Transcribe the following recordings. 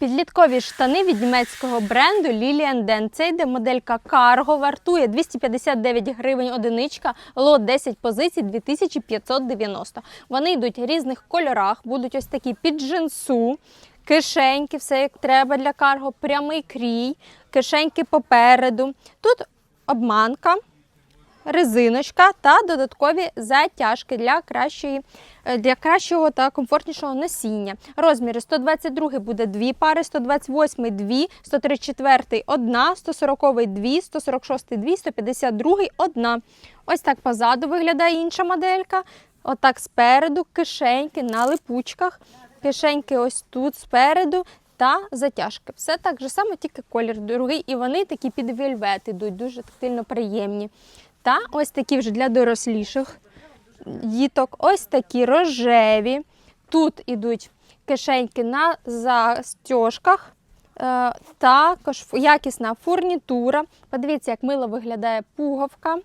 Підліткові штани від німецького бренду Lilian Den. Це йде моделька Cargo, вартує 259 гривень одиничка, лот 10 позицій 2590. Вони йдуть в різних кольорах, будуть ось такі під джинсу, кишеньки, все як треба для карго, прямий крій, кишеньки попереду. Тут обманка резиночка та додаткові затяжки для кращої. е, Для кращого та комфортнішого носіння. Розміри 122 буде 2 пари, 128 2, 134 1, 140 2, 146 2, 152 1. Ось так позаду виглядає інша моделька. Отак спереду кишеньки на липучках, кишеньки ось тут спереду та затяжки. Все так же само, тільки колір другий, і вони такі під вельвет ідуть, дуже тактильно приємні. Та ось такі вже для доросліших діток, ось такі рожеві. Тут ідуть кишеньки на застіжках. Е, також якісна фурнітура. Подивіться, як мило виглядає пуговка,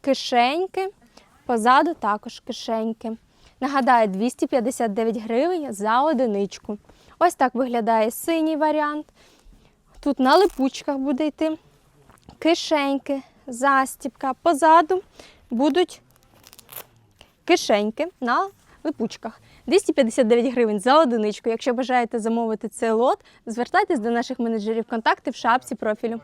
кишеньки, позаду також кишеньки. Нагадаю, 259 гривень за одиничку. Ось так виглядає синій варіант. Тут на липучках буде йти кишеньки, застібка. Позаду будуть кишеньки на липучках. 259 гривень за одиничку. Якщо бажаєте замовити цей лот, звертайтесь до наших менеджерів контакти в шапці профілю.